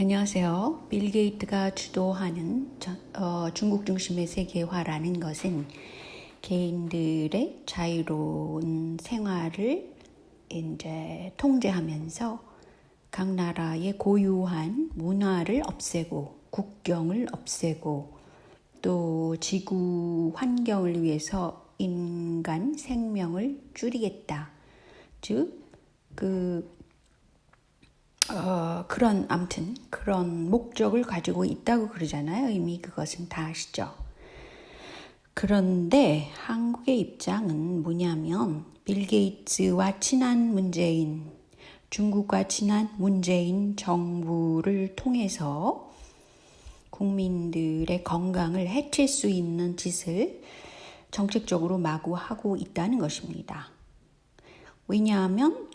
안녕하세요. 빌 게이트가 주도하는 저- 어, 중국 중심의 세계화라는 것은 개인들의 자유로운 생활을 이제 통제하면서 각 나라의 고유한 문화를 없애고 국경을 없애고 또 지구 환경을 위해서 인간 생명을 줄이겠다. 즉, 그 어, 그런 암튼 그런 목적을 가지고 있다고 그러잖아요. 이미 그것은 다 아시죠. 그런데 한국의 입장은 뭐냐면 빌 게이츠와 친한 문재인, 중국과 친한 문재인 정부를 통해서 국민들의 건강을 해칠 수 있는 짓을 정책적으로 마구 하고 있다는 것입니다. 왜냐하면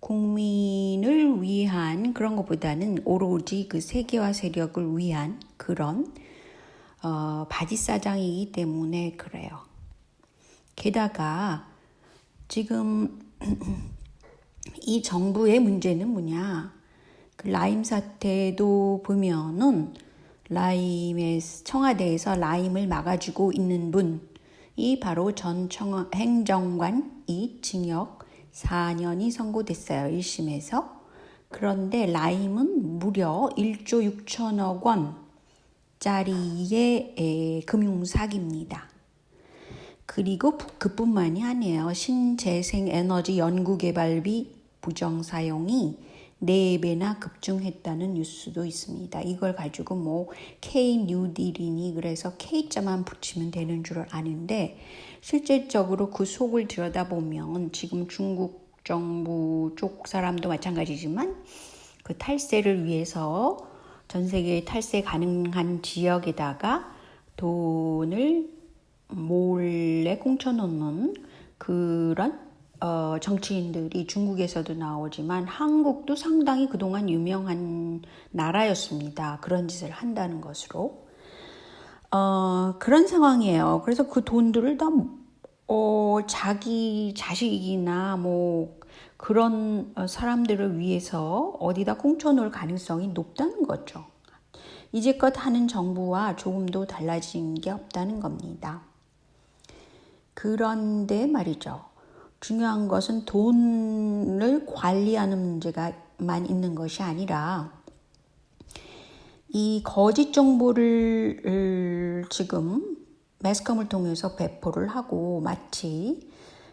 국민을 위한 그런 것보다는 오로지 그 세계화 세력을 위한 그런 어, 바지사장이기 때문에 그래요. 게다가 지금 이 정부의 문제는 뭐냐? 그 라임 사태도 보면은 라임의 청와대에서 라임을 막아주고 있는 분이 바로 전 청와, 행정관 이 징역 4년이 선고됐어요. 1심에서. 그런데 라임은 무려 1조 6천억 원짜리의 에, 금융 사기입니다. 그리고 그뿐만이 아니에요. 신재생 에너지 연구개발비 부정 사용이 4배나 급증했다는 뉴스도 있습니다. 이걸 가지고 뭐 K 뉴딜이니 그래서 K자만 붙이면 되는 줄 아는데 실질적으로 그 속을 들여다보면 지금 중국 정부 쪽 사람도 마찬가지지만 그 탈세를 위해서 전 세계 탈세 가능한 지역에다가 돈을 몰래 꽁쳐놓는 그런 어, 정치인들이 중국에서도 나오지만 한국도 상당히 그동안 유명한 나라였습니다. 그런 짓을 한다는 것으로. 어, 그런 상황이에요. 그래서 그 돈들을 다, 어, 자기 자식이나 뭐 그런 사람들을 위해서 어디다 꽁쳐놓을 가능성이 높다는 거죠. 이제껏 하는 정부와 조금도 달라진 게 없다는 겁니다. 그런데 말이죠. 중요한 것은 돈을 관리하는 문제가만 있는 것이 아니라 이 거짓 정보를 지금 매스컴을 통해서 배포를 하고 마치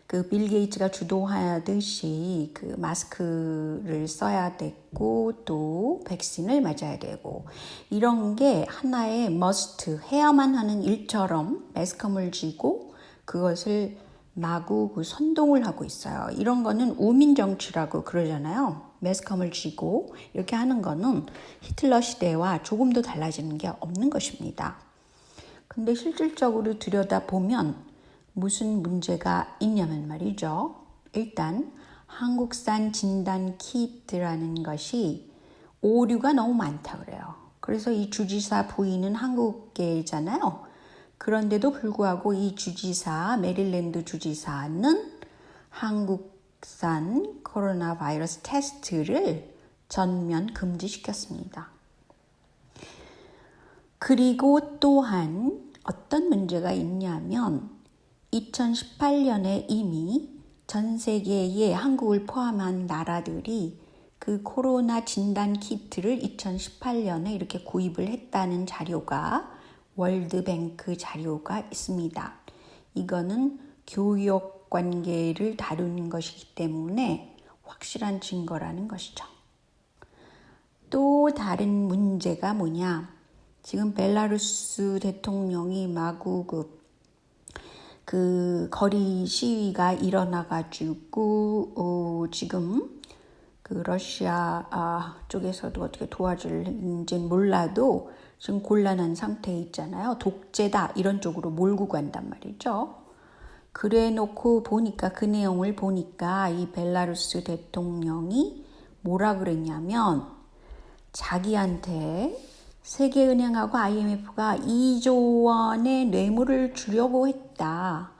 그 빌 게이츠가 주도하듯이 그 마스크를 써야 되고 또 백신을 맞아야 되고 이런 게 하나의 머스트 해야만 하는 일처럼 매스컴을 쥐고 그것을 마구 그 선동을 하고 있어요. 이런 거는 우민 정치라고 그러잖아요. 매스컴을 쥐고 이렇게 하는 거는 히틀러 시대와 조금도 달라지는 게 없는 것입니다. 근데 실질적으로 들여다보면 무슨 문제가 있냐면 말이죠. 일단 한국산 진단 키트라는 것이 오류가 너무 많다 그래요. 그래서 이 주지사 부인은 한국계잖아요. 그런데도 불구하고 이 주지사, 메릴랜드 주지사는 한국 산 코로나 바이러스 테스트를 전면 금지시켰습니다. 그리고 또한 어떤 문제가 있냐면 2018년에 이미 전 세계의 한국을 포함한 나라들이 그 코로나 진단 키트를 2018년에 이렇게 구입을 했다는 자료가 월드뱅크 자료가 있습니다. 이거는 교역 관계를 다루는 것이기 때문에 확실한 증거라는 것이죠. 또 다른 문제가 뭐냐? 지금 벨라루스 대통령이 마구 그, 그 거리 시위가 일어나가지고 어, 지금 그 러시아 아, 쪽에서도 어떻게 도와줄지 몰라도 지금 곤란한 상태에 있잖아요. 독재다 이런 쪽으로 몰고 간단 말이죠. 그래 놓고 보니까 그 내용을 보니까 이 벨라루스 대통령이 뭐라 그랬냐면 자기한테 세계은행하고 IMF가 2조 원의 뇌물을 주려고 했다.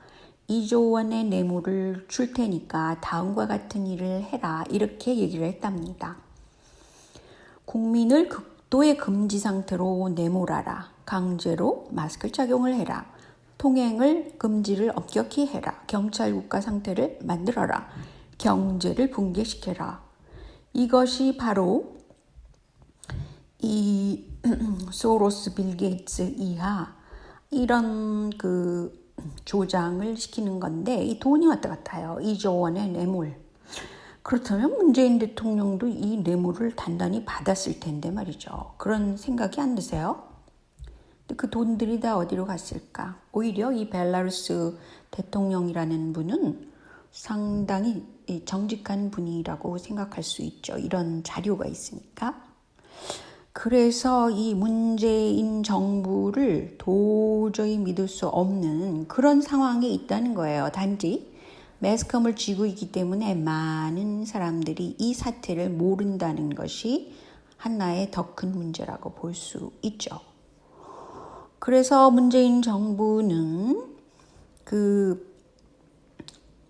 2조 원의 뇌물을 줄 테니까 다음과 같은 일을 해라. 이렇게 얘기를 했답니다. 국민을 극 극도의 금지 상태로 내몰아라. 강제로 마스크 착용을 해라. 통행을 금지를 엄격히 해라. 경찰 국가 상태를 만들어라. 경제를 붕괴시켜라. 이것이 바로 이 소로스 빌 게이츠 이하 이런 그 조장을 시키는 건데 이 돈이 왔다 갔아요. 2조 원의 뇌물. 그렇다면 문재인 대통령도 이 뇌물을 단단히 받았을 텐데 말이죠. 그런 생각이 안 드세요? 그 돈들이 다 어디로 갔을까? 오히려 이 벨라루스 대통령이라는 분은 상당히 정직한 분이라고 생각할 수 있죠. 이런 자료가 있으니까. 그래서 이 문재인 정부를 도저히 믿을 수 없는 그런 상황에 있다는 거예요. 단지 매스컴을 쥐고 있기 때문에 많은 사람들이 이 사태를 모른다는 것이 하나의 더 큰 문제라고 볼 수 있죠. 그래서 문재인 정부는 그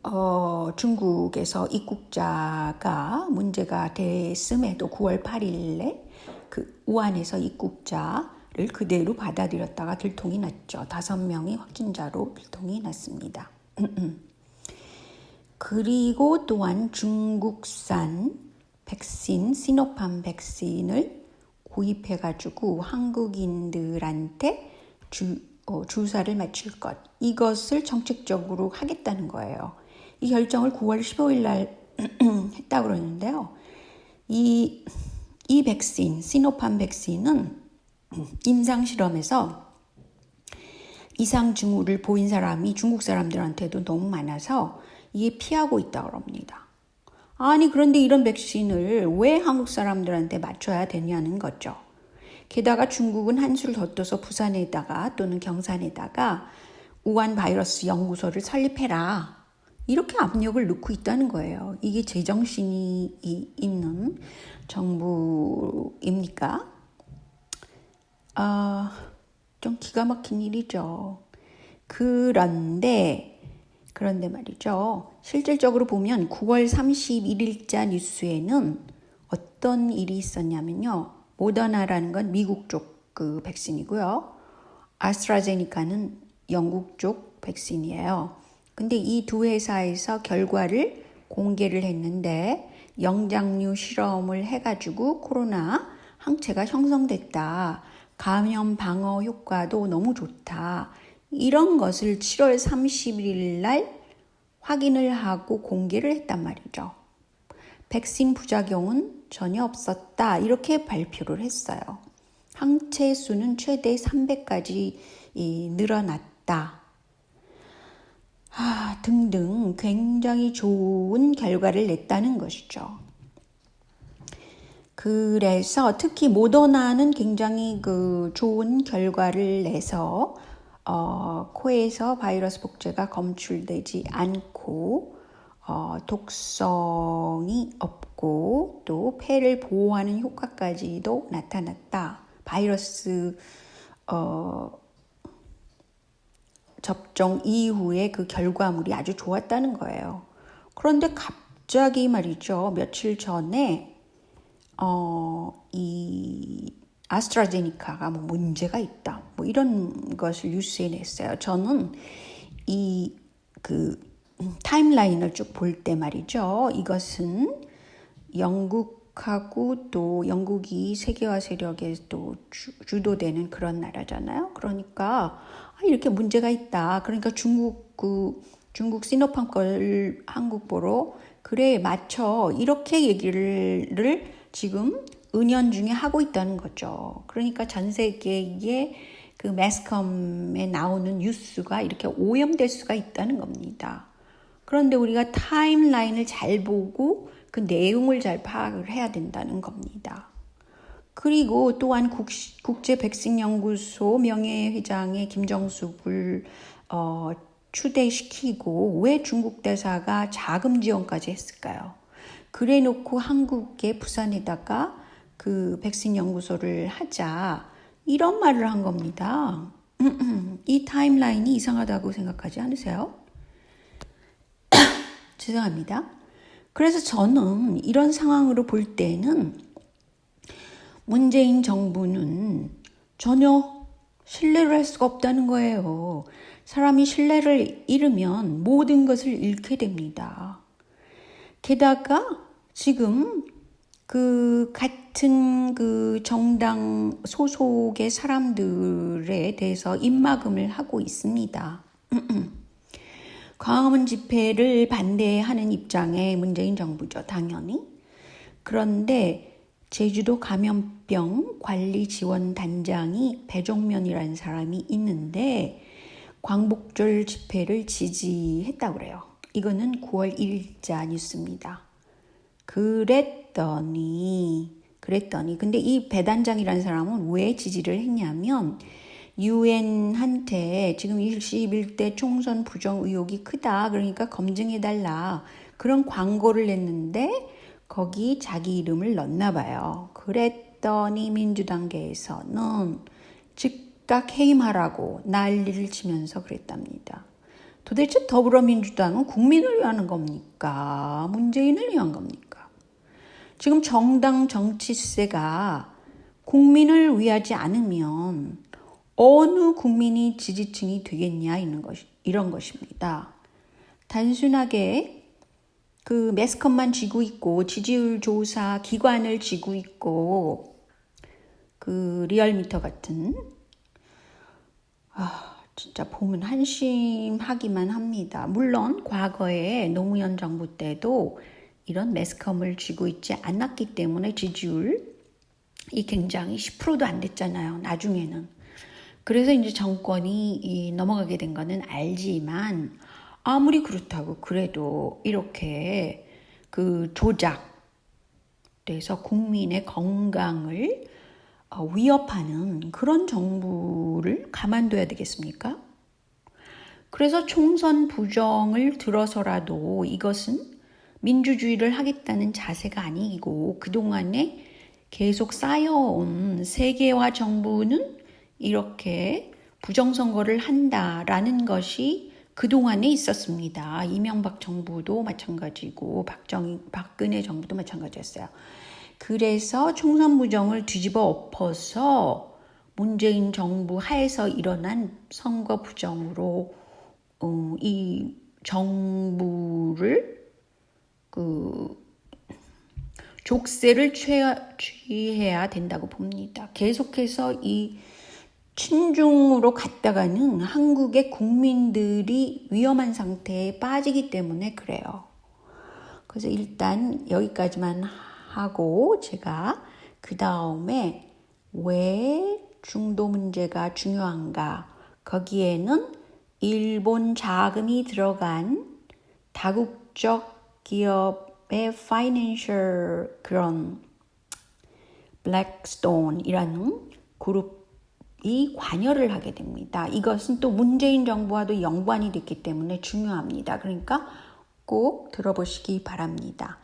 어, 중국에서 입국자가 문제가 됐음에도 9월 8일에 그 우한에서 입국자를 그대로 받아들였다가 들통이 났죠. 다섯 명이 확진자로 들통이 났습니다. 그리고 또한 중국산 백신 시노팜 백신을 구입해가지고 한국인들한테 주, 어, 주사를 맞출 것 이것을 정책적으로 하겠다는 거예요. 이 결정을 9월 15일 날 했다 그러는데요. 이, 이 백신, 시노팜 백신은 임상 실험에서 이상 징후를 보인 사람이 중국 사람들한테도 너무 많아서 이게 피하고 있다 그럽니다. 아니 그런데 이런 백신을 왜 한국 사람들한테 맞춰야 되냐는 거죠. 게다가 중국은 한술 더 떠서 부산에다가 또는 경산에다가 우한 바이러스 연구소를 설립해라. 이렇게 압력을 넣고 있다는 거예요. 이게 제정신이 있는 정부입니까? 아, 좀 기가 막힌 일이죠. 그런데, 그런데 말이죠. 실질적으로 보면 9월 31일자 뉴스에는 어떤 일이 있었냐면요. 모더나라는 건 미국 쪽 그 백신이고요. 아스트라제니카는 영국 쪽 백신이에요. 근데 이 두 회사에서 결과를 공개를 했는데 영장류 실험을 해가지고 코로나 항체가 형성됐다. 감염 방어 효과도 너무 좋다. 이런 것을 7월 30일 날 확인을 하고 공개를 했단 말이죠. 백신 부작용은 전혀 없었다. 이렇게 발표를 했어요. 항체 수는 최대 300까지 늘어났다. 아, 등등 굉장히 좋은 결과를 냈다는 것이죠. 그래서 특히 모더나는 굉장히 그 좋은 결과를 내서 어, 코에서 바이러스 복제가 검출되지 않고 어, 독성이 없고 또 폐를 보호하는 효과까지도 나타났다. 바이러스 어, 접종 이후에 그 결과물이 아주 좋았다는 거예요. 그런데 갑자기 말이죠. 며칠 전에 어, 이 아스트라제니카가 뭐 문제가 있다. 뭐 이런 것을 뉴스에 냈어요. 저는 이 그 타임라인을 쭉 볼 때 말이죠. 이것은 영국하고 또 영국이 세계화 세력에 또 주, 도되는 그런 나라잖아요. 그러니까 아, 이렇게 문제가 있다. 그러니까 중국 그 중국 시노팜 걸 한국 보러 그래 맞춰 이렇게 얘기를 지금 은연중에 하고 있다는 거죠. 그러니까 전 세계의 그 매스컴에 나오는 뉴스가 이렇게 오염될 수가 있다는 겁니다. 그런데 우리가 타임라인을 잘 보고 그 내용을 잘 파악을 해야 된다는 겁니다. 그리고 또한 국제 백신 연구소 명예회장의 김정숙을 어, 추대시키고 왜 중국 대사가 자금 지원까지 했을까요? 그래 놓고 한국의 부산에다가 그 백신 연구소를 하자 이런 말을 한 겁니다. 이 타임라인이 이상하다고 생각하지 않으세요? 죄송합니다. 그래서 저는 이런 상황으로 볼 때는 문재인 정부는 전혀 신뢰를 할 수가 없다는 거예요. 사람이 신뢰를 잃으면 모든 것을 잃게 됩니다. 게다가 지금 그 같은 그 정당 소속의 사람들에 대해서 입막음을 하고 있습니다. 광화문 집회를 반대하는 입장의 문재인 정부죠, 당연히. 그런데 제주도 감염병 관리 지원 단장이 배종면이라는 사람이 있는데 광복절 집회를 지지했다고 그래요. 이거는 9월 1일자 뉴스입니다. 그랬더니 그랬더니 근데 이 배단장이라는 사람은 왜 지지를 했냐면 유엔한테 지금 21대 총선 부정 의혹이 크다 그러니까 검증해 달라 그런 광고를 냈는데 거기 자기 이름을 넣나 봐요. 그랬더니 민주당계에서는 즉각 해임하라고 난리를 치면서 그랬답니다. 도대체 더불어민주당은 국민을 위한 겁니까? 문재인을 위한 겁니까? 지금 정당 정치세가 국민을 위하지 않으면 어느 국민이 지지층이 되겠냐 이런 것 이런 것입니다. 단순하게 그 매스컴만 쥐고 있고 지지율 조사 기관을 쥐고 있고 그 리얼미터 같은 아 진짜 보면 한심하기만 합니다. 물론 과거에 노무현 정부 때도 이런 매스컴을 쥐고 있지 않았기 때문에 지지율이 굉장히 10%도 안 됐잖아요. 나중에는. 그래서 이제 정권이 넘어가게 된 거는 알지만 아무리 그렇다고 그래도 이렇게 그 조작돼서 국민의 건강을 어, 위협하는 그런 정부를 가만둬야 되겠습니까? 그래서 총선 부정을 들어서라도 이것은 민주주의를 하겠다는 자세가 아니고 그동안에 계속 쌓여온 세계화 정부는 이렇게 부정선거를 한다라는 것이 그동안에 있었습니다. 이명박 정부도 마찬가지고 박정희, 박근혜 정부도 마찬가지였어요. 그래서 총선 부정을 뒤집어 엎어서 문재인 정부 하에서 일어난 선거 부정으로 어, 이 정부를 그 족쇄를 취해야 된다고 봅니다. 계속해서 이 친중으로 갔다가는 한국의 국민들이 위험한 상태에 빠지기 때문에 그래요. 그래서 일단 여기까지만 하고 제가 그 다음에 왜 중도 문제가 중요한가? 거기에는 일본 자금이 들어간 다국적 기업의 파이낸셜 그런 블랙스톤이라는 그룹 이 관여를 하게 됩니다. 이것은 또 문재인 정부와도 연관이 됐기 때문에 중요합니다. 그러니까 꼭 들어보시기 바랍니다.